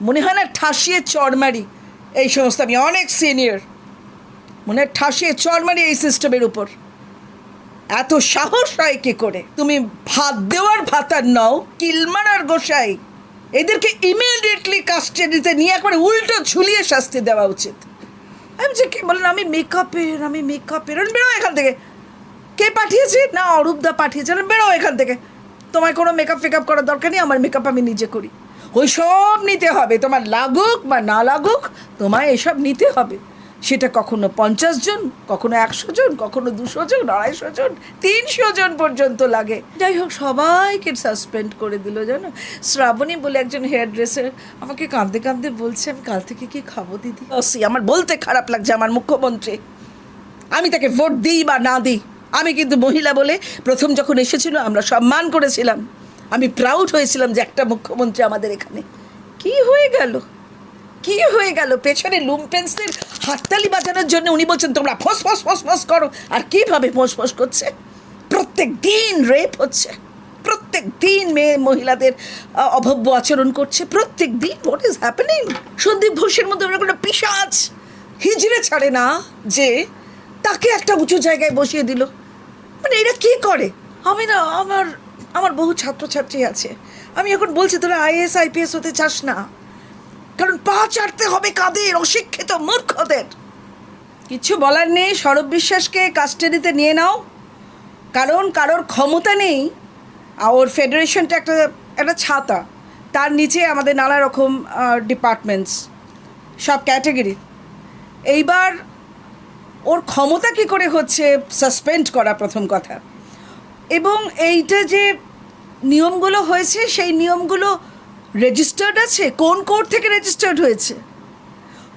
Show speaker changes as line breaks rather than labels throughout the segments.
মনে হয় না ঠাসিয়ে চড়মারি এই সমস্ত আমি অনেক সিনিয়র মনে হয় ঠাসিয়ে চড়মারি এই সিস্টেমের উপর। এত সাহস হয় কী করে? তুমি ভাত দেওয়ার ভাতার নও কিলমারার গোসাই। এদেরকে ইমিডিয়েটলি কাস্টাডিতে নিয়ে করে উল্টো ঝুলিয়ে শাস্তি দেওয়া উচিত। আমি যে কে বলেন, আমি মেকআপের আমি মেকআপের বেরো এখান থেকে। কে পাঠিয়েছে? না, অরূপদা পাঠিয়েছে। বেরো এখান থেকে। তোমার কোনো মেকআপ ফেকআপ করার দরকার নেই, আমার মেকআপ আমি নিজে করি। ওই সব নিতে হবে। তোমার লাগুক বা না লাগুক, তোমায় এসব নিতে হবে। সেটা কখনো পঞ্চাশ জন, কখনো একশো জন, কখনো দুশো জন, আড়াইশো জন, তিনশো জন পর্যন্ত লাগে। যাই হোক, সবাইকে সাসপেন্ড করে দিল, জানো? শ্রাবণী বলে একজন হেয়ার ড্রেসার আমাকে কাঁদতে কাঁদতে বলছে, আমি কাল থেকে কি খাব দিদি? অসি আমার বলতে খারাপ লাগছে, আমার মুখ্যমন্ত্রী। আমি তাকে ভোট দিই বা না দিই। আমি কিন্তু মহিলা বলে প্রথম যখন এসেছিল, আমরা সম্মান করেছিলাম। আমি প্রাউড হয়েছিলাম যে একটা মুখ্যমন্ত্রী আমাদের এখানে। কি হয়ে গেল? কি হয়ে গেল? পেছনে লুমপেন্সের হাততালি বাজানোর জন্য উনি বলছেন, তোমরা ফস ফস ফস ফস করো। আর কীভাবে ফস ফস করছে? প্রত্যেক দিন রেপ হচ্ছে। প্রত্যেক দিন মেয়ে, মহিলাদের অভব্য আচরণ করছে। প্রত্যেক দিন হোয়াট ইজ হ্যাপেনিং সন্দীপ ঘোষের মধ্যে ওরা কোনো পিসাজ হিজড়ে ছাড়ে না যে তাকে একটা উঁচু জায়গায় বসিয়ে দিল। মানে এরা কি করে? আমি না, আমার আমার বহু ছাত্রছাত্রী আছে। আমি এখন বলছি, তোরা আইএস আইপিএস হতে চাস না। কারণ পা চাটতে হবে কাদের? অশিক্ষিত মূর্খদের। কিছু বলার নেই, সৌরভ বিশ্বাসকে কাস্টাডিতে নিয়ে নাও। কারণ কারোর ক্ষমতা নেই। আর ওর ফেডারেশনটা একটা একটা ছাতা। তার নিচে আমাদের নানা রকম ডিপার্টমেন্টস সব ক্যাটাগরি এইবার ওর ক্ষমতা কি করে হচ্ছে? সাসপেন্ড করা প্রথম কথা। এবং এইটা যে নিয়মগুলো হয়েছে, সেই নিয়মগুলো রেজিস্টার্ড আছে? কোন কোর্ট থেকে রেজিস্টার্ড হয়েছে?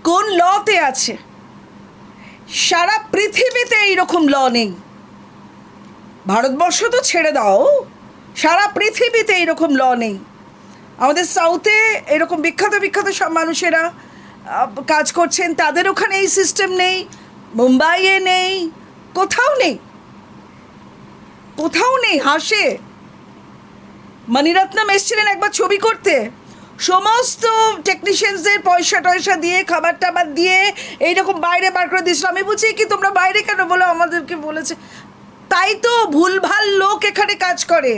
কোন লতে আছে? সারা পৃথিবীতে এইরকম ল নেই। ভারতবর্ষ তো ছেড়ে দাও, সারা পৃথিবীতে এইরকম ল নেই। আমাদের সাউথে এরকম বিখ্যাত বিখ্যাত সব মানুষেরা কাজ করছেন, তাদের ওখানে এই সিস্টেম নেই, মুম্বাইয়ে নেই, কোথাও নেই। কোথাও নেই, হাসে। মণিরত্নম এসেছিলেন একবার ছবি করতে। সমস্ত টেকনিশিয়ানসদের পয়সা টয়সা দিয়ে খাবার টাবার দিয়ে এইরকম বাইরে বার করে দিয়েছিল। আমি বুঝি কি তোমরা বাইরে কেন বলো? আমাদেরকে বলেছে। তাই তো ভুলভাল লোক এখানে কাজ করে।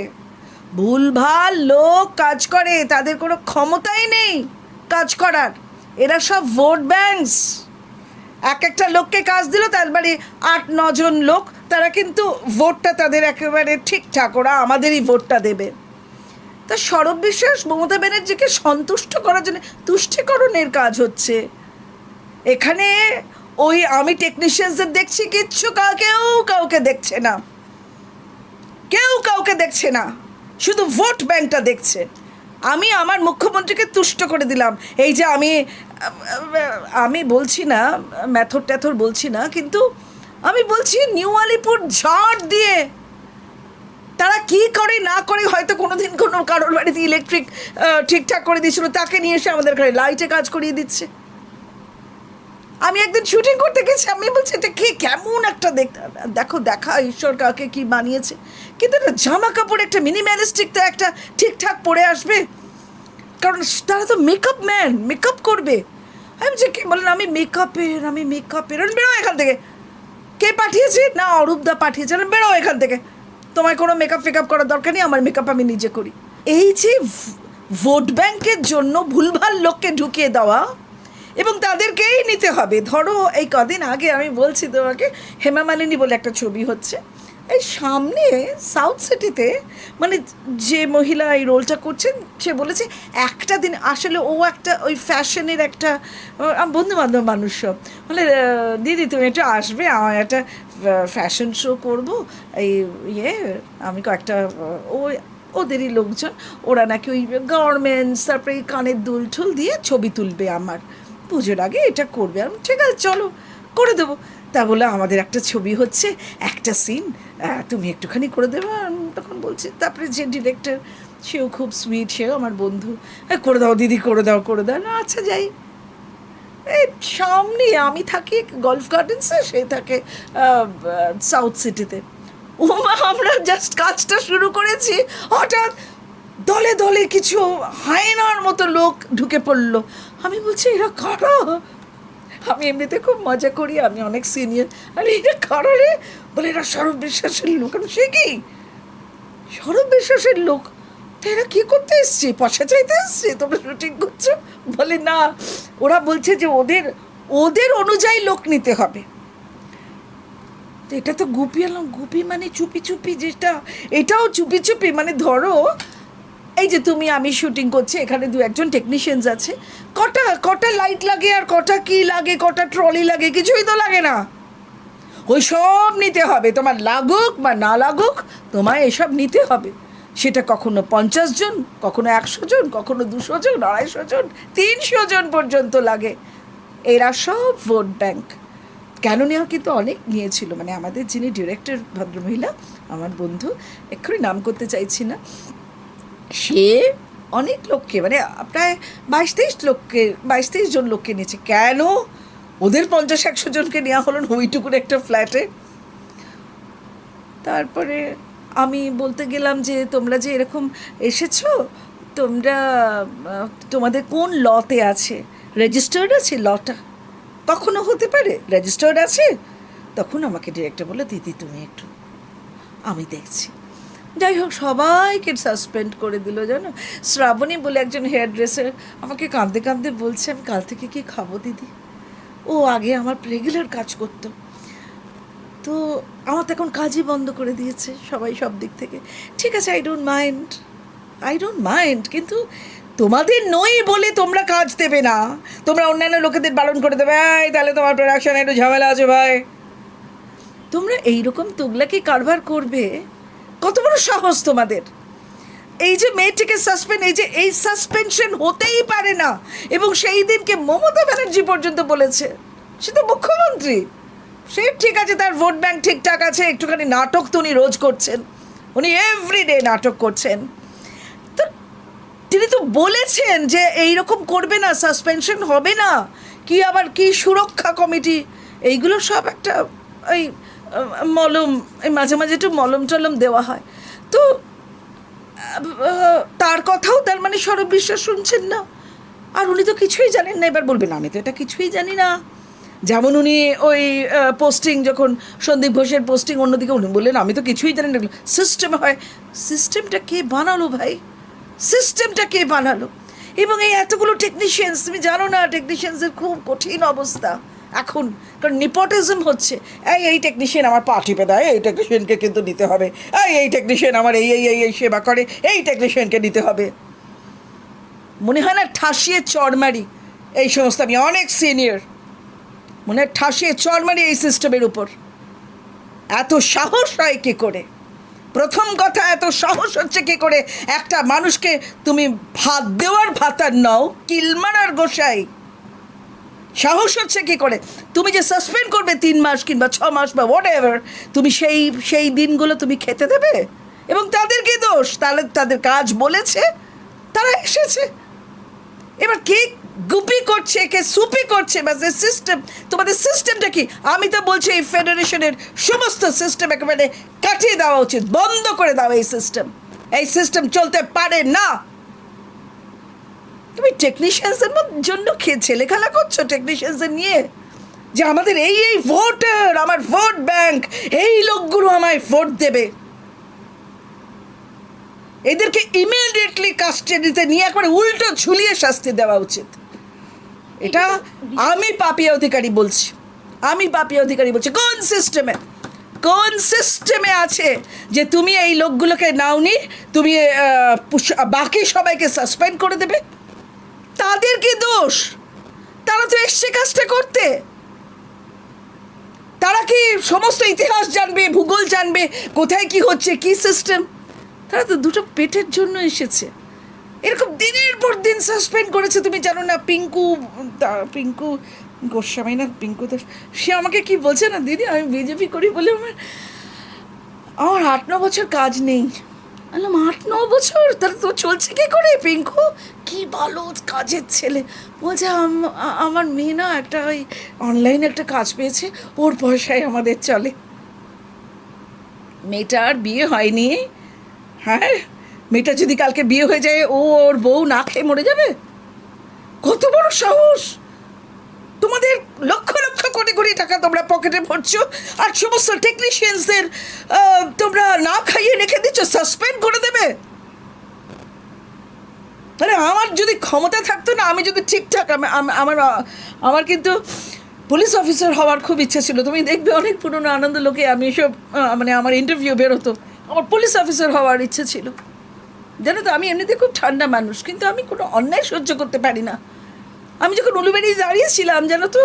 ভুলভাল লোক কাজ করে, তাদের কোনো ক্ষমতাই নেই কাজ করার। এরা সব ভোট ব্যাংকস এক একটা লোককে কাজ দিল, তার মানে আট নজন লোক, তারা কিন্তু ভোটটা তাদের একেবারে ঠিকঠাক, ওরা আমাদেরই ভোটটা দেবে। তা সৌরভ বিশ্বাস, মমতা ব্যানার্জিকে সন্তুষ্ট করার জন্য তুষ্টিকরণের কাজ হচ্ছে। এখানে ওই আমি টেকনিশিয়ানসদের দেখছি, কিচ্ছু কেউ কাউকে দেখছে না। কেউ কাউকে দেখছে না। শুধু ভোট ব্যাংকটা দেখছে। আমি আমার মুখ্যমন্ত্রীকে তুষ্ট করে দিলাম। এই যে আমি আমি বলছি না ম্যাথর ট্যাথর বলছি না, কিন্তু আমি বলছি নিউ আলিপুর ঝাড় দিয়ে তারা কি করে, না করে হয়তো কোনো দিন কোনো কারোর বাড়িতে ইলেকট্রিক ঠিকঠাক করে দিয়েছিল, তাকে নিয়ে এসে আমাদের ঘরে লাইটে কাজ করিয়ে দিচ্ছে। আমি একদিন শুটিং করতে গেছি, আমি বলছি, এটা কি কেমন একটা দেখো দেখা ঈশ্বর কাকে কি বানিয়েছে। কিন্তু একটা জামা কাপড় একটা মিনিম্যালিস্টিক তো একটা ঠিকঠাক পরে আসবে। কারণ তারা তো মেকআপ ম্যান মেকআপ করবে। আমি যে কে বলেন আমি মেকআপের আমি মেকআপের বেরো এখান থেকে। কে পাঠিয়েছে? না, অরূপদা পাঠিয়েছে। বেরো এখান থেকে। তোমার কোনো মেকআপ ফেকআপ করার দরকার নেই, আমার মেকআপ আমি নিজে করি। এই যে ভোট ব্যাংকের জন্য ভুলভাল লোককে ঢুকিয়ে দেওয়া, এবং তাদেরকেই নিতে হবে। ধরো, এই কদিন আগে আমি বলছি তোমাকে, হেমা মালিনী বলে একটা ছবি হচ্ছে। এই সামনে সাউথ সিটিতে মানে যে মহিলা এই রোলটা করছেন, সে বলেছে, একটা দিন আসলে ও একটা ওই ফ্যাশনের একটা বন্ধু বান্ধব মানুষ সব। বলে দিদি, তুমি একটু আসবে, আমার একটা ফ্যাশন শো করব। এই ইয়ে আমি কয়েকটা, ও, ওদেরই লোকজন, ওরা নাকি ওই গার্মেন্টস তারপরে কানের দুল ঠুল দিয়ে ছবি তুলবে আমার। পুজোর আগে এটা করবে। আমি ঠিক আছে, চলো, করে দেবো। তা বলে আমাদের একটা ছবি হচ্ছে একটা সিন তুমি একটুখানি করে দেবে? তখন বলছি তারপরে যে ডিরেক্টর সেও খুব সুইট সেও আমার বন্ধু। "এ, করে দাও দিদি করে দাও করে দাও। না আচ্ছা যাই। এই সামনে আমি থাকি গলফ গার্ডেন্সে সে থাকে সাউথ সিটিতে ওমা আমরা জাস্ট কাজটা শুরু করেছি। হঠাৎ দলে দলে কিছু হায়নার মতো লোক ঢুকে পড়ল। আমি বলছি এরা কারা? আমি এমনিতে খুব মজা করি, আমি অনেক সিনিয়র আরে এরা কারা বলে এরা সরব বিশ্বাসের লোক। আমি, সে কি? সরব বিশ্বাসের লোক? তো এরা কী করতে এসছে? পয়সা চাইতে এসছে? তোমরা শুটিং করছ? বলে না, ওরা বলছে যে ওদের ওদের অনুযায়ী লোক নিতে হবে। এটা তো গুপি এলাম গুপি মানে চুপি চুপি যেটা, এটাও চুপি চুপি। মানে ধরো এই যে তুমি, আমি শুটিং করছি, এখানে দু একজন টেকনিশিয়ানস আছে। কটা কটা লাইট লাগে আর কটা কি লাগে, কটা ট্রলি লাগে, কিছুই তো লাগে না। ওই সব নিতে হবে, তোমার লাগুক বা না লাগুক, তোমায় এসব নিতে হবে। সেটা কখনো পঞ্চাশ জন, কখনো একশো জন, কখনো দুশো জন, আড়াইশো জন, তিনশো জন পর্যন্ত লাগে। এরা সব ভোট ব্যাংক কেন নেওয়া কিন্তু অনেক নিয়েছিল মানে আমাদের যিনি ডিরেক্টর ভদ্রমহিলা, আমার বন্ধু, এক্ষুনি নাম করতে চাইছি না। সে অনেক লোককে মানে প্রায় বাইশ তেইশ লোককে, বাইশ তেইশ জন লোককে নিয়েছে। কেন? ওদের পঞ্চাশ একশো জনকে নেওয়া হলো না ওইটুকুর একটা ফ্ল্যাটে? তারপরে আমি বলতে গেলাম যে, তোমরা যে এরকম এসেছ, তোমরা তোমাদের কোন লতে আছে? রেজিস্টার্ড আছে লটা? তখনও হতে পারে? রেজিস্টার্ড আছে? তখন আমাকে ডিরেক্টর বলে দিদি, তুমি একটু, আমি দেখছি। যাই হোক, সবাইকে সাসপেন্ড করে দিল, জানো? শ্রাবণী বলে একজন হেয়ার ড্রেসার আমাকে কাঁদতে কাঁদতে বলছে, আমি কাল থেকে কি খাব দিদি? ও আগে আমার রেগুলার কাজ করতো। তো আমার তো এখন কাজই বন্ধ করে দিয়েছে সবাই সব দিক থেকে। ঠিক আছে I don't mind I don't mind কিন্তু তোমাদের নই বলে তোমরা কাজ দেবে না। তোমরা অন্যান্য লোকেদের বারণ করে দেবে, এই, তাহলে তোমার প্রোডাকশনে একটু ঝামেলা আছে, ভাই। তোমরা এইরকম তুগলাকি কারবার করবে কত বড় সাহস তোমাদের? এই যে মেয়েটিকে সাসপেন্ড এই যে এই সাসপেনশন হতেই পারে না এবং সেই দিনকে মমতা ব্যানার্জি পর্যন্ত বলেছে। সে তো মুখ্যমন্ত্রী। সে ঠিক আছে তার ভোট ব্যাংক ঠিকঠাক আছে একটুখানি নাটক তো উনি রোজ করছেন। উনি এভরিডে নাটক করছেন। তো তিনি তো বলেছেন যে এই রকম করবে না সাসপেনশন হবে না। কি আবার কি সুরক্ষা কমিটি? এইগুলো সব একটা আহ, মলম, এই মাঝে মাঝে একটু মলম টলম দেওয়া হয়। তো তার কথাও তার মানে সরব বিশ্বাস শুনছেন না। আর উনি তো কিছুই জানেন না, এবার বলবেন, আমি তো এটা কিছুই জানি না। যেমন উনি ওই পোস্টিং যখন সন্দীপ ঘোষের পোস্টিং অন্যদিকে উনি বললেন, আমি তো কিছুই জানি না। সিস্টেম হয় সিস্টেমটা কে বানালো ভাই? সিস্টেমটা কে বানালো? এবং এই এতগুলো টেকনিশিয়ানস তুমি জানো না টেকনিশিয়ানসের খুব কঠিন অবস্থা। এখন কারণ নিপোটিজম হচ্ছে, এই এই টেকনিশিয়ান আমার পা টিপে দেয়, এই টেকনিশিয়ানকে কিন্তু নিতে হবে, এই এই টেকনিশিয়ান আমার এই এই এই সেবা করে, এই টেকনিশিয়ানকে নিতে হবে। মনে হয় না ঠাসিয়ে চড়মারি এই সমস্ত আমি অনেক সিনিয়র মনে হয় ঠাসিয়ে চড়মারি এই সিস্টেমের উপর। এত সাহস হয় কী করে? প্রথম কথা, এত সাহস হচ্ছে কী করে? একটা মানুষকে তুমি ভাত দেওয়ার ভাতার নাও কিলমারার গোসাই। সাহস হচ্ছে কি করে? তুমি যে সাসপেন্ড করবে তিন মাস কিংবা ছ মাস বা হোয়াট এভার তুমি সেই সেই দিনগুলো তুমি খেতে দেবে? এবং তাদের কি দোষ? তাহলে তাদের কাজ বলেছে, তারা এসেছে। এবার কে গুপি করছে, কে সুপি করছে, বা যে সিস্টেম তোমাদের সিস্টেমটা কি? আমি তো বলছি এই ফেডারেশনের সমস্ত সিস্টেম একেবারে কাটিয়ে দেওয়া উচিত, বন্ধ করে দাও এই সিস্টেম এই সিস্টেম চলতে পারে না। তুমি টেকনিশিয়ানসের জন্য খেয়ে ছেলে খেলা করছ টেকনিশিয়ানসদের নিয়ে? যে আমাদের এই এই ভোটার আমার ভোট ব্যাংক এই লোকগুলো আমায় ভোট দেবে। এদেরকে ইমিডিয়েটলি কাস্টাডিতে নিয়ে একবারে উল্টো ঝুলিয়ে শাস্তি দেওয়া উচিত। এটা আমি পাপিয়া অধিকারী বলছি। আমি পাপিয়া অধিকারী বলছি। কোন সিস্টেমে কোন সিস্টেমে আছে যে তুমি এই লোকগুলোকে নাওনি, তুমি বাকি সবাইকে সাসপেন্ড করে দেবে? তাদের কি দোষ? তারা তো এসছে কাজটা করতে। তারা কি সমস্ত ইতিহাস জানবে, ভূগোল জানবে? কোথায় কি হচ্ছে, কি সিস্টেম তারা তো দুটো পেটের জন্য এসেছে। এরকম দিনের পর দিন সাসপেন্ড করেছে, তুমি জানো না, পিঙ্কু পিঙ্কু, গোস্বামী না, পিঙ্কু দাস, সে আমাকে কি বলছে না, দিদি, আমি বিজেপি করি বলে আমার আমার আট ন বছর কাজ নেই। বললাম আট, ন বছর? তাহলে তো চলছে কি করে পিঙ্কু? কি ভালো কাজের ছেলে। বলছে, আম- আমার মেয়ে না একটা ওই অনলাইনে একটা কাজ পেয়েছে, ওর পয়সায় আমাদের চলে। মেয়েটার বিয়ে হয়নি। হ্যাঁ? মেয়েটা যদি কালকে বিয়ে হয়ে যায়, ও ওর বউ না খেয়ে মরে যাবে? কত বড় সাহস! তোমাদের লক্ষ লক্ষ কোটি কোটি টাকা তোমরা পকেটে ভরছো, আর সমস্ত টেকনিশিয়ানসদের তোমরা না খাইয়ে রেখে দিচ্ছ সাসপেন্ড করে দেবে। আরে, আমার যদি ক্ষমতা থাকতো না, আমি যদি ঠিকঠাক, আমি- আমার আমার কিন্তু পুলিশ অফিসার হওয়ার খুব ইচ্ছা ছিল। তুমি দেখবে অনেক পুরনো আনন্দ লোকে, আমি এসব মানে আমার ইন্টারভিউ বেরোতো। আমার পুলিশ অফিসার হওয়ার ইচ্ছে ছিল। জানো তো, আমি এমনিতে খুব ঠান্ডা মানুষ, কিন্তু আমি কোনো অন্যায় সহ্য করতে পারি না। আমি যখন উলুবেড়ি দাঁড়িয়েছিলাম, জানো তো?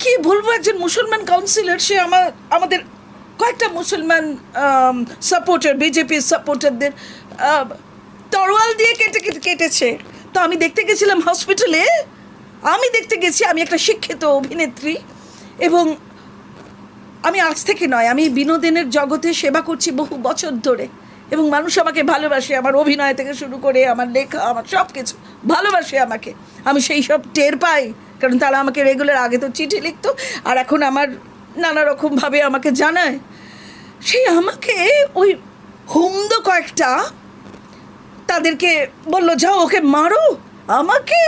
কি বলব একজন মুসলমান কাউন্সিলর সে আমার, আমাদের কয়েকটা মুসলমান সাপোর্টার বিজেপির সাপোর্টারদের তরোয়াল দিয়ে কেটে কেটে, কেটেছে। তো আমি দেখতে গেছিলাম হসপিটালে আমি দেখতে গেছি, আমি একটা শিক্ষিত অভিনেত্রী এবং আমি আজ থেকে নয়, আমি বিনোদনের জগতে সেবা করছি বহু বছর ধরে। এবং মানুষ আমাকে ভালোবাসে, আমার অভিনয় থেকে শুরু করে, আমার লেখা, আমার সব কিছু ভালোবাসে আমাকে। আমি সেই সব টের পাই, কারণ তারা আমাকে রেগুলার আগে তো চিঠি লিখতো, আর এখন আমার নানা রকমভাবে আমাকে জানায়। সেই আমাকে ওই হুমদ কয়েকটা তাদেরকে বলল, যাও, ওকে মারো, আমাকে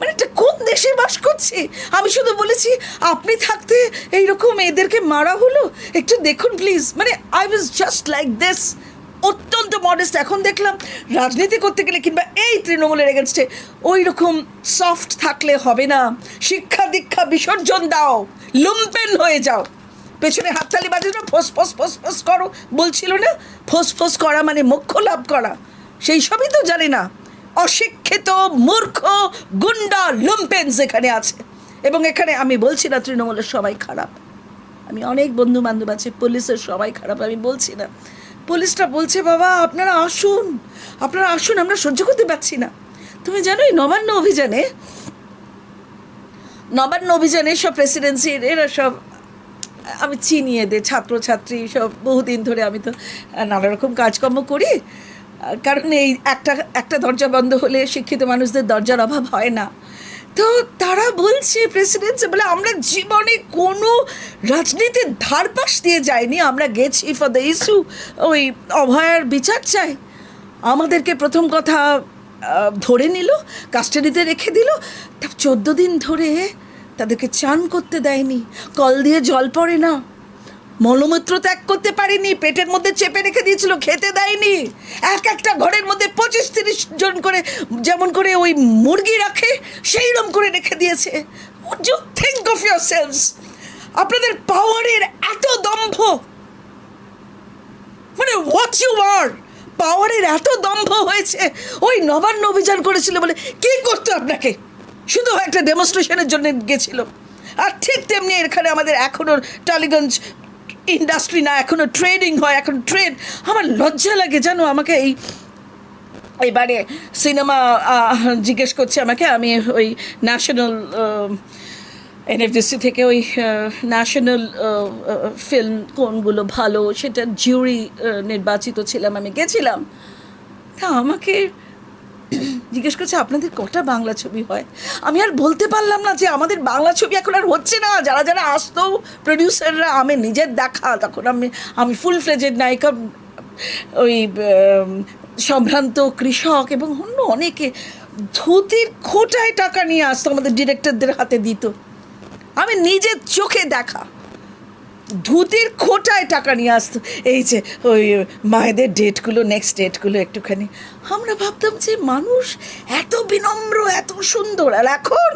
মানে এটা কোন দেশে বাস করছি? আমি শুধু বলেছি, আপনি থাকতে এইরকম এদেরকে মারা হলো? একটু দেখুন প্লিজ মানে I was just like this অত্যন্ত মডেস্ট এখন দেখলাম, রাজনীতি করতে গেলে কিংবা এই তৃণমূলের এগেনস্টে ওই রকম সফট থাকলে হবে না। শিক্ষা দীক্ষা বিসর্জন দাও। লুম্পেন হয়ে যাও। পেছনে হাততালি বাজে না ফোস ফোস ফোস ফোস করো। বলছিল না, ফোস ফোস করা মানে মোক্ষ লাভ করা। সেই সবই তো জানি না। অশিক্ষিত, মূর্খ, গুন্ডা লুম্পেন যেখানে আছে। এবং এখানে আমি বলছি না তৃণমূলের সবাই খারাপ। আমি অনেক বন্ধু বান্ধব আছে, পুলিশের সবাই খারাপ, আমি বলছি না। পুলিশটা বলছে, বাবা, আপনারা আসুন। আপনারা আসুন, আমরা সহ্য করতে পারছি না। তুমি জানো এই নবান্ন অভিযানে নবান্ন অভিযানে সব প্রেসিডেন্সির এরা সব, আমি চিনি এদের, ছাত্রছাত্রী সব বহুদিন ধরে আমি তো নানা রকম কাজকর্ম করি। কারণ এই একটা একটা দরজা বন্ধ হলে শিক্ষিত মানুষদের দরজার অভাব হয় না। তো তারা বলছে প্রেসিডেন্সি বলে, আমরা জীবনে কোনো রাজনীতির ধারপাশ দিয়ে যাইনি, আমরা গেছি ফর দ্য ইস্যু ওই অভয়ার বিচার চাই। আমাদেরকে প্রথম কথা ধরে নিল, কাস্টাডিতে রেখে দিল। তা চোদ্দ দিন ধরে তাদেরকে চান করতে দেয়নি। কল দিয়ে জল পড়ে না। মলমূত্র ত্যাগ করতে পারিনি, পেটের মধ্যে চেপে রেখে দিয়েছিল, খেতে দেয়নি। এক একটা ঘরের মধ্যে পঁচিশ তিরিশ জন করে, যেমন করে ওই মুরগি রাখে সেই রকম করে রেখে দিয়েছে। You think of your sales আপনাদের পাওয়ারের এত দম্ভ। মানে হোয়াট ইউ আর পাওয়ারের এত দম্ভ হয়েছে। ওই নবান্ন অভিযান করেছিল বলে কি করতো আপনাকে? শুধু একটা ডেমনস্ট্রেশনের জন্য গেছিল। আর ঠিক তেমনি এখানে আমাদের এখনও টালিগঞ্জ ইন্ডাস্ট্রি না এখনও ট্রেডিং হয়, এখন ট্রেড আমার লজ্জা লাগে, জানো, আমাকে এই, এবারে সিনেমা জিজ্ঞেস করছে আমাকে, আমি ওই ন্যাশনাল এনএফডিসি থেকে ওই ন্যাশনাল ফিল্ম কোনগুলো ভালো, সেটা জিউরি নির্বাচিত ছিলাম, আমি গেছিলাম। তা আমাকে জিজ্ঞেস করছে, আপনাদের কটা বাংলা ছবি হয়? আমি আর বলতে পারলাম না যে আমাদের বাংলা ছবি এখন আর হচ্ছে না। যারা যারা আসতো প্রডিউসাররা আমি নিজের দেখা, তখন আমি আমি ফুল ফ্লেজেড নায়িকা, ওই সম্ভ্রান্ত কৃষক এবং অন্য অনেকে ধুতির খোটায় টাকা নিয়ে আসতো আমাদের ডিরেক্টরদের হাতে দিত। আমি নিজের চোখে দেখা। ধুতির খোঁটায় টাকা নিয়ে আসতো। এই যে ওই মায়েদের ডেটগুলো নেক্সট ডেটগুলো একটুখানি। আমরা ভাবতাম যে মানুষ এত বিনম্র, এত সুন্দর, আর এখন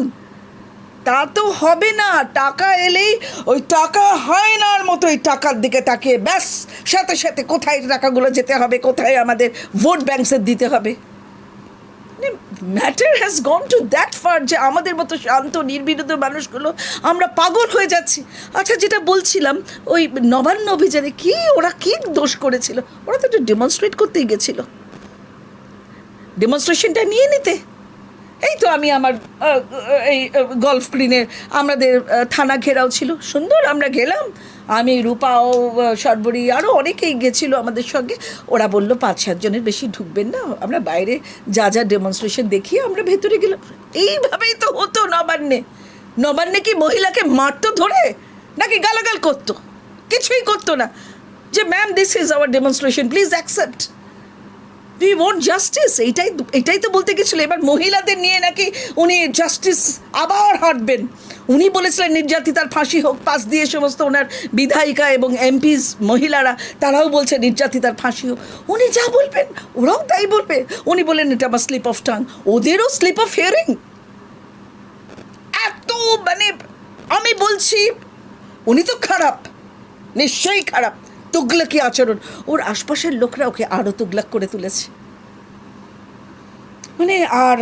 তা তো হবে না। টাকা এলেই ওই টাকা হয় নার মতো ওই টাকার দিকে তাকিয়ে, ব্যাস, সাথে সাথে কোথায় টাকাগুলো যেতে হবে, কোথায় আমাদের ভোট ব্যাংকসের দিতে হবে? Matter has gone to that far যে আমাদের মতো শান্ত নির্বিরোধ মানুষগুলো আমরা পাগল হয়ে যাচ্ছি। আচ্ছা যেটা বলছিলাম, ওই নবান্ন অভিযানে কি ওরা কি দোষ করেছিল? ওরা তো একটু ডেমনস্ট্রেট করতেই গেছিল। ডেমনস্ট্রেশনটা নিয়ে নিতে। এই তো আমি আমার এই গলফ গ্রিনে আমাদের থানা ঘেরাও ছিল। সুন্দর, আমরা গেলাম। আমি রূপাও সর্বরী আরও অনেকেই গেছিল আমাদের সঙ্গে। ওরা বলল, পাঁচ সাতজনের বেশি ঢুকবেন না। আমরা বাইরে যা যা ডেমনস্ট্রেশন দেখিয়ে আমরা ভেতরে গেলাম। এইভাবেই তো হতো নবান্নে। নবান্নে কি মহিলাকে মারতো ধরে? নাকি গালাগাল করতো? কিছুই করতো না। যে ma'am this is our demonstration please accept we want justice এইটাই এটাই তো বলতে গেছিল। এবার মহিলাদের নিয়ে নাকি উনি জাস্টিস আবার হাঁটবেন। উনি বলেছিলেন, নির্যাতিতার ফাঁসি হোক পাশ দিয়ে সমস্ত ওনার বিধায়িকা এবং এমপিস মহিলারা, তারাও বলছে নির্যাতিতার ফাঁসি হোক। উনি যা বলবেন, ওরাও তাই বলবে। উনি বলেন এটা আমার স্লিপ অফ টাং ওদেরও স্লিপ অফ হিয়ারিং এত মানে আমি বলছি, উনি তো খারাপ। নিশ্চয়ই খারাপ। তুগলকি আচরণ। ওর আশপাশের লোকরা ওকে আরও তুগলাক করে তুলেছে। মানে আর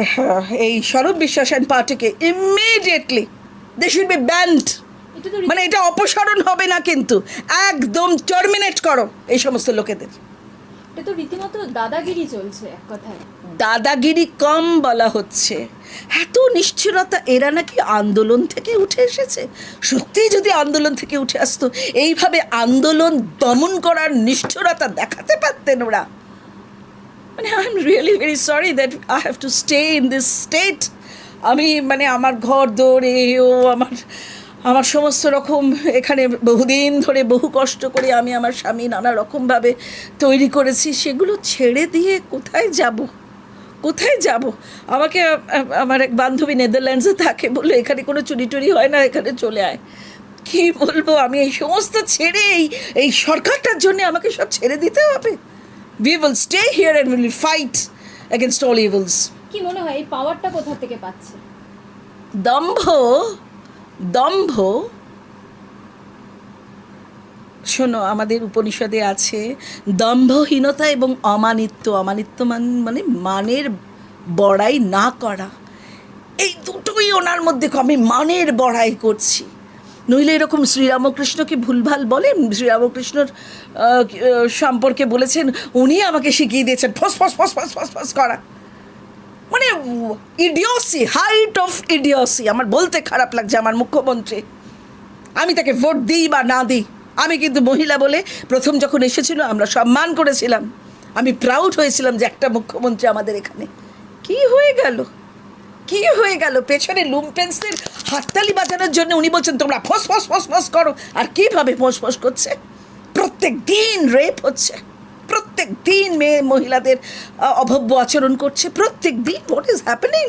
এই সরব বিশ্বাস অ্যান্ড পার্টিকে immediately they should be banned মানে এটা অপসারণ হবে না কিন্তু। একদম টার্মিনেট করো এই সমস্ত লোকেদের।
এটা তো রীতিমতো দাদাগিরি চলছে এক কথায়।
দাদাগিরি কম বলা হচ্ছে। এত নিশ্চয়তা এরা নাকি আন্দোলন থেকে উঠে এসেছে? সত্যিই যদি আন্দোলন থেকে উঠে আসতো, এইভাবে আন্দোলন দমন করার নিষ্ঠুরতা দেখাতে পারতেন ওরা। মানে I am really very sorry that I have to stay in this state আমি মানে আমার ঘর দৌড়, ও আমার আমার সমস্ত রকম এখানে বহুদিন ধরে বহু কষ্ট করে আমি আমার স্বামী নানা রকমভাবে তৈরি করেছি সেগুলো ছেড়ে দিয়ে কোথায় যাব? কোথায় যাব? আমাকে আমার এক বান্ধবী নেদারল্যান্ডসে থাকে বলে এখানে কোনো চুরি টুরি হয় না এখানে চলে আয়। কী বলব আমি এই সমস্ত ছেড়ে এই এই সরকারটার জন্য আমাকে সব ছেড়ে দিতে হবে? We will stay here and will fight against all evils
কি মনে হয় এই পাওয়ারটা কোথা থেকে পাচ্ছে?
দম্ভ দম্ভ, শোনো, আমাদের উপনিষদে আছে দম্ভহীনতা এবং অমানিত্য। অমানিত্য মান মানে মানের বড়াই না করা। এই দুটোই ওনার মধ্যে আমি মানের বড়াই করছি। নইলে এরকম শ্রীরামকৃষ্ণকে ভুলভাল বলেন, শ্রীরামকৃষ্ণর সম্পর্কে বলেছেন, উনি আমাকে শিখিয়ে দিয়েছেন, ফস ফস ফস ফস ফস ফস করা। মানে ইডিওসি হাইট অফ ইডিওসি আমার বলতে খারাপ লাগছে আমার মুখ্যমন্ত্রী। আমি তাকে ভোট দিই বা না দিই। আমি কিন্তু মহিলা বলে প্রথম যখন এসেছিল আমরা সম্মান করেছিলাম। আমি প্রাউড হয়েছিলাম যে একটা মুখ্যমন্ত্রী আমাদের এখানে। কি হয়ে গেল? কি হয়ে গেল? পেছনে লুমপেন্সের হাততালি বাজানোর জন্য উনি বলছেন, তোমরা ফস ফস ফস ফস করো। আর কীভাবে ফস ফস করছে? প্রত্যেক দিন রেপ হচ্ছে। প্রত্যেক দিন মেয়ে মহিলাদের অভব্য আচরণ করছে। প্রত্যেক দিন হোয়াট ইজ হ্যাপেনিং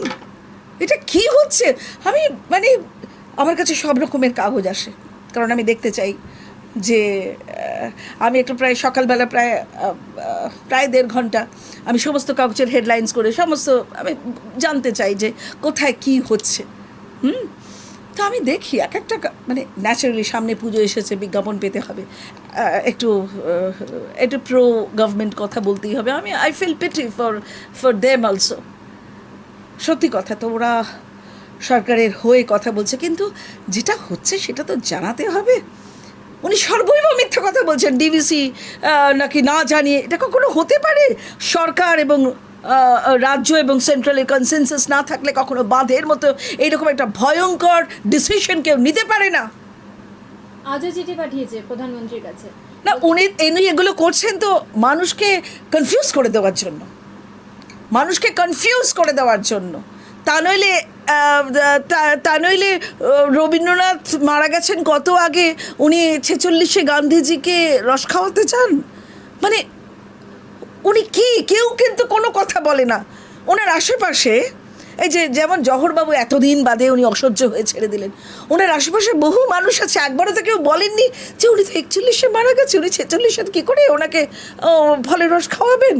এটা কি হচ্ছে? আমি মানে আমার কাছে সব রকমের কাগজ আসে। কারণ আমি দেখতে চাই যে আমি একটু প্রায় সকালবেলা প্রায় প্রায় দেড় ঘণ্টা আমি সমস্ত কাগজের হেডলাইন্স করে, সমস্ত আমি জানতে চাই যে কোথায় কি হচ্ছে। হুম? তো আমি দেখি, এক একটা মানে ন্যাচারালি সামনে পুজো এসেছে, বিজ্ঞাপন পেতে হবে। একটু একটু প্রো গভর্নমেন্ট কথা বলতেই হবে। আমি I feel pity for for them also সত্যি কথা, তো ওরা সরকারের হয়ে কথা বলছে, কিন্তু যেটা হচ্ছে সেটা তো জানাতে হবে। উনি সর্বৈব মিথ্যা কথা বলছেন ডিভিসি নাকি না জানিয়ে। এটা কখনো হতে পারে? সরকার এবং রাজ্য এবং সেন্ট্রালের কনসেনসাস না থাকলে কখনো বাঁধের মতো এইরকম একটা ভয়ঙ্কর ডিসিশন কেউ নিতে পারে না।
আজও চিঠি পাঠিয়েছে প্রধানমন্ত্রীর কাছে।
না উনি উনি এগুলো করছেন তো মানুষকে কনফিউজ করে দেওয়ার জন্য। মানুষকে কনফিউজ করে দেওয়ার জন্য। তা নইলে তা নইলে রবীন্দ্রনাথ মারা গেছেন কত আগে? উনি ছেচল্লিশে গান্ধীজিকে রস খাওয়াতে চান? মানে উনি কি? কেউ কিন্তু কোনো কথা বলে না। ওনার আশেপাশে এই যে যেমন জহরবাবু এতদিন বাদে উনি অসহ্য হয়ে ছেড়ে দিলেন। ওনার আশেপাশে বহু মানুষ আছে, একবারও তো কেউ বলেননি যে উনি তো একচল্লিশে মারা গেছে, উনি ছেচল্লিশে, কী করে ওনাকে ফলের রস খাওয়াবেন?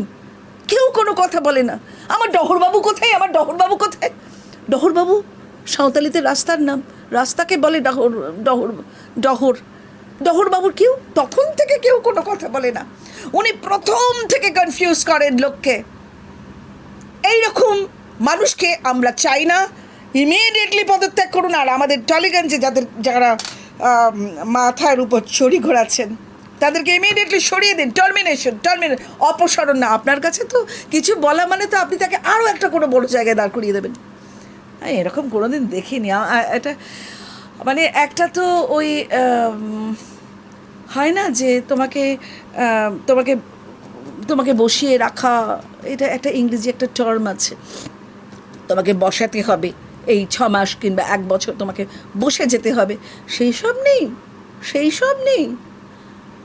কেউ কোনো কথা বলে না। আমার ডহরবাবু কোথায়? আমার ডহরবাবু কোথায়? ডহরবাবু সাঁওতালিতে রাস্তার নাম। রাস্তাকে বলে ডহর ডহর ডহর। ডহরবাবুর কেউ? তখন থেকে কেউ কোনো কথা বলে না। উনি প্রথম থেকে কনফিউজ করেন লোককে। এইরকম মানুষকে আমরা চাই না। ইমিডিয়েটলি পদত্যাগ করুন আর আমাদের টলিগঞ্জে যাদের, যারা মাথার উপর ছড়ি ঘোরাচ্ছেন, তাদেরকে ইমিডিয়েটলি সরিয়ে দিন। টার্মিনেশন টার্মিনেশন অপসারণ না। আপনার কাছে তো কিছু বলা মানে তো আপনি তাকে আরও একটা কোনো বড় জায়গায় দাঁড় করিয়ে দেবেন। আমি এরকম কোনো দিন দেখিনি এটা মানে একটা তো ওই হয় না যে তোমাকে তোমাকে তোমাকে বসিয়ে রাখা, এটা একটা ইংরেজি একটা টার্ম আছে। তোমাকে বসাতে হবে, এই ছ মাস কিংবা এক বছর তোমাকে বসে যেতে হবে, সেই সব নেই, সেই সব নেই।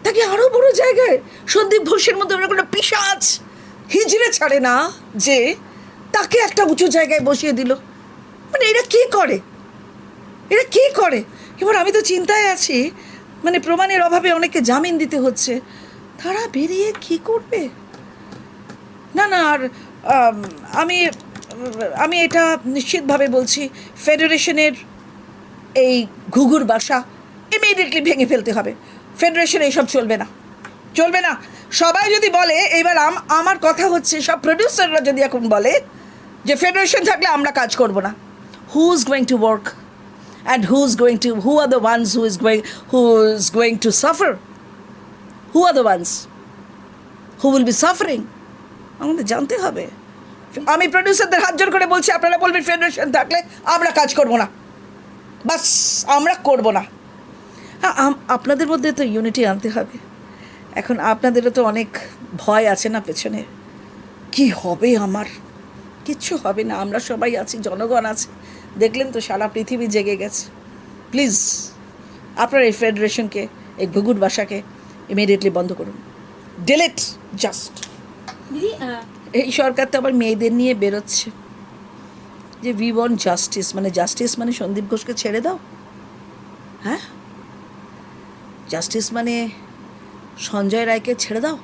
তাকে আরও বড় জায়গায়, সন্দীপ ঘোষের মধ্যে কোনো পিসাজ হিজড়ে ছাড়ে না যে তাকে একটা উঁচু জায়গায় বসিয়ে দিল। মানে এরা কি করে? এরা কি করে? এবার আমি তো চিন্তায় আছি মানে প্রমাণের অভাবে অনেকে জামিন দিতে হচ্ছে। তারা বেরিয়ে কি করবে? না না, আর, আমি আমি এটা নিশ্চিতভাবে বলছি, ফেডারেশনের এই ঘুঘুর বাসা ইমিডিয়েটলি ভেঙে ফেলতে হবে। ফেডারেশন এইসব চলবে না। চলবে না। সবাই যদি বলে এইবার আম- আমার কথা হচ্ছে, সব প্রডিউসাররা যদি এখন বলে যে, ফেডারেশন থাকলে আমরা কাজ করব না। Who is going to work who is going to who are the ones who is going who is going to suffer who are the ones who will be suffering আমাদের জানতে হবে। আমি প্রডিউসারদের হাত জোর করে বলছি, আপনারা বলবেন ফেডারেশন থাকলে আমরা কাজ করব না। বাস, আমরা করব না। হ্যাঁ আপনাদের মধ্যে তো ইউনিটি আনতে হবে। এখন আপনাদেরও তো অনেক ভয় আছে না পেছনে। কি হবে আমার? কিচ্ছু হবে না, আমরা সবাই আছি, জনগণ আছে। দেখলেন তো সারা পৃথিবী জেগে গেছে। প্লিজ আপনার এই ফেডারেশনকে এই ঘুঘুর বাসাকে ইমিডিয়েটলি বন্ধ করুন। ডিলেট জাস্ট এই সরকার তো আবার মেয়েদের নিয়ে বেরোচ্ছে। যে উই ওয়ান্ট জাস্টিস মানে জাস্টিস মানে সন্দীপ ঘোষকে ছেড়ে দাও। হ্যাঁ? জাস্টিস মানে সঞ্জয় রায়কে ছেড়ে দাও।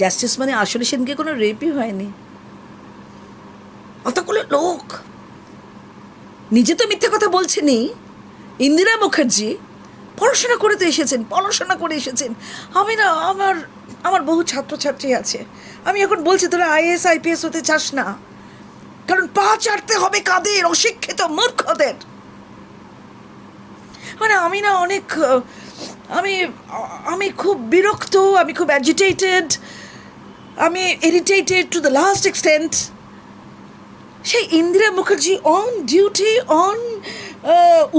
জাস্টিস মানে আসলে সেদিনকে কোনো রেপই হয়নি। অতগুলো লোক। নিজে তো মিথ্যে কথা বলছেনই। ইন্দিরা মুখার্জি পড়াশোনা করে তো এসেছেন, পড়াশোনা করে এসেছেন। আমি না, আমার আমার বহু ছাত্রছাত্রী আছে। আমি এখন বলছি, তোরা আইএস আইপিএস হতে চাস না। কারণ পা চাটতে হবে কাদের? অশিক্ষিত মূর্খদের। মানে আমি না অনেক, আমি আমি খুব বিরক্ত, আমি খুব অ্যাজিটেটেড আমি irritated to the last extent সেই Indira Mukherjee on duty on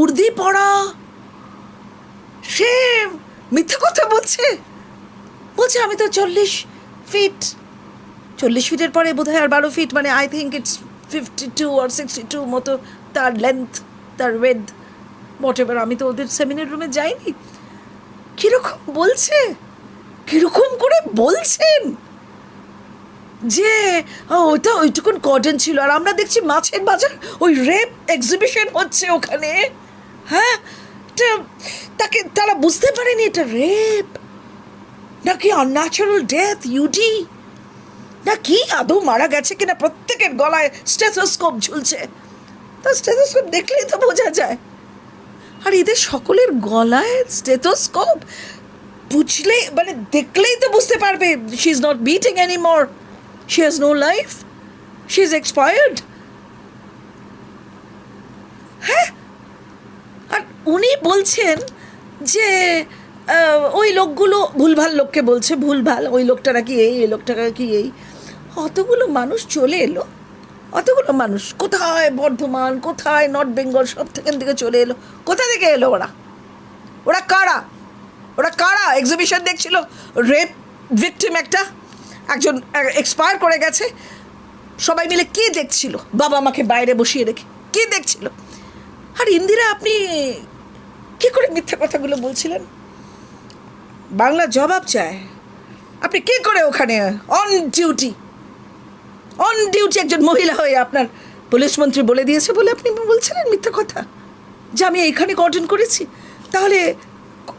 উর্দি পড়া। সে মিথ্যা কথা বলছে। বলছে, আমি তো চল্লিশ ফিট চল্লিশ ফিটের পরে বোধ হয় আর বারো ফিট মানে I think it's fifty two R sixty two মতো তার লেন্থ তার ওয়েদ হোয়াট এভার আমি তো ওদের সেমিনার রুমে যাইনি। কীরকম বলছে? কীরকম করে বলছেন? যে ওটা ওইটুকুন কটন ছিল। আর আমরা দেখছি মাছের বাজার, ওই রেপ এক্সিবিশন হচ্ছে ওখানে। হ্যাঁ? তাকে, তারা বুঝতে পারেনি এটা রেপ নাকি আনন্যাচারাল ডেথ ইউডি না কি আদৌ মারা গেছে কিনা প্রত্যেকের গলায় স্টেথোস্কোপ ঝুলছে। তা স্টেথোস্কোপ দেখলেই তো বোঝা যায়। আর এদের সকলের গলায় স্টেথোস্কোপ বুঝলে মানে দেখলেই তো বুঝতে পারবে she is not beating any more has no life she is expired হ্যাঁ? আর উনি বলছেন যে ওই লোকগুলো ভুলভাল লোককে বলছে, ভুলভাল, ওই লোকটা নাকি এই এই লোকটা নাকি এই। অতগুলো মানুষ চলে এলো। অতগুলো মানুষ কোথায় বর্ধমান, কোথায় নর্থ বেঙ্গল, সব থেকে থেকে চলে এলো। কোথা থেকে এলো ওরা? ওরা কারা? ওরা কারা? এক্সিবিশন দেখছিল? রেপ ভিকটিম একটা? একজন এক্সপায়ার করে গেছে। সবাই মিলে কে দেখছিল? বাবা মাকে বাইরে বসিয়ে রেখে কে দেখছিল? আর ইন্দিরা, আপনি কি করে মিথ্যা কথাগুলো বলছিলেন? বাংলা জবাব চায়। আপনি কি করে ওখানে অন ডিউটি অন ডিউটি একজন মহিলা হয়ে আপনার পুলিশ মন্ত্রী বলে দিয়েছে বলে আপনি বলছিলেন মিথ্যা কথা? যে আমি এইখানে গঠন করেছি। তাহলে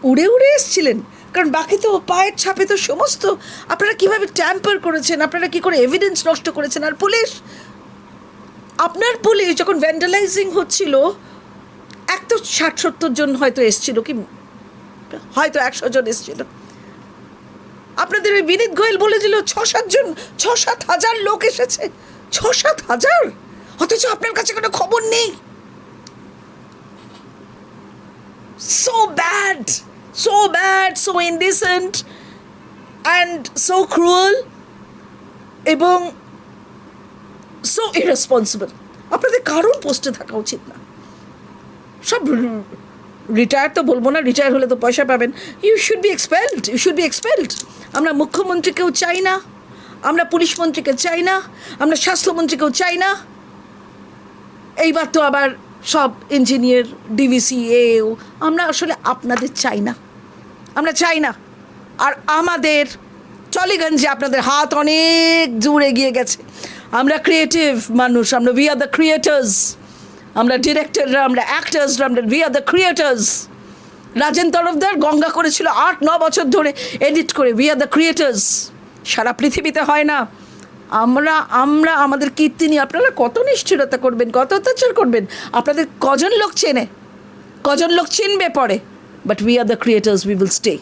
উড়ে উড়ে এসছিলেন। কারণ বাকি তো পায়ের ছাপে তো সমস্ত। আপনারা কীভাবে ট্যাম্পার করেছেন? আপনারা কি করে এভিডেন্স নষ্ট করেছেন? আর পুলিশ আপনার পুলিশ যখন ভ্যান্ডালাইজিং হচ্ছিল এক তো ষাট সত্তর জন হয়তো এসছিল কি হয়তো একশো জন এসছিল। আপনাদের ওই বিনীত গোয়েল বলেছিল ছ সাতজন ছ সাত হাজার লোক এসেছে। ছ সাত হাজার? অথচ আপনার কাছে কোনো খবর নেই। So bad, so bad, so indecent, and so cruel, এবং সো irresponsible. আপনাদের কারোর পোস্টে থাকা উচিত না। সব রিটায়ার তো বলব না রিটায়ার হলে তো পয়সা পাবেন। You should be expelled you should be expelled আমরা মুখ্যমন্ত্রীকেও চাই না আমরা পুলিশ মন্ত্রীকে চাই না আমরা স্বাস্থ্যমন্ত্রীকেও চাই না। এইবার তো আবার সব ইঞ্জিনিয়ার ডিভিসি এও আমরা আসলে আপনাদের চাই না। আমরা চাই না। আর আমাদের টলিগঞ্জে আপনাদের হাত অনেক দূর এগিয়ে গেছে। আমরা ক্রিয়েটিভ মানুষ, আমরা উই আর দ্য ক্রিয়েটার্স আমরা ডিরেক্টররা আমরা অ্যাক্টার্সরা আমরা we are the creators Rajen Tarafdar Ganga করেছিল আট, ন বছর ধরে এডিট করে উই আর দ্য ক্রিয়েটার্স সারা পৃথিবীতে হয় না। আমরা আমরা আমাদের কীর্তি নিয়ে আপনারা কত নিষ্ঠুরতা করবেন, কত অত্যাচার করবেন? আপনাদের কজন লোক চেনে? কজন লোক চিনবে পরে? but we are the creators, we will stay.